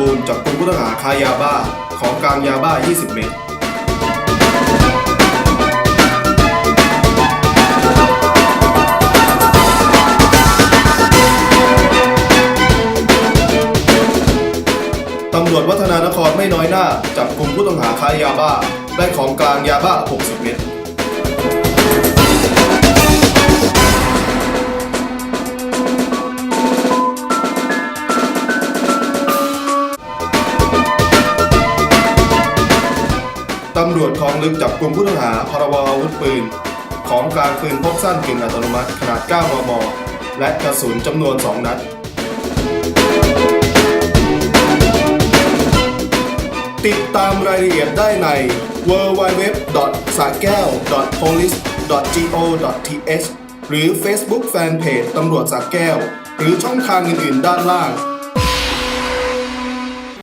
บูรณ์จับกลุ่มผู้ต้องหาค้ายาบ้า ของกลางยาบ้า 20 เม็ดตำรวจวัฒนานครไม่น้อยหน้า จับกลุ่มผู้ต้องหาค้ายาบ้า ได้ของกลางยาบ้า 60 เม็ด ตำรวจคลองลึกจับกลุ่มผู้ต้องหาพรบอาวุธปืน ของกลางปืนพกสั้นกึ่งอัตโนมัติขนาด 9 มม และกระสุนจำนวน 2 นัด ติดตามรายละเอียดได้ใน w w w s a g a l p o l i c e go th หรือ Facebook Fanpage ตำรวจสระแก้ว หรือช่องทางอื่น ๆ ด้านล่าง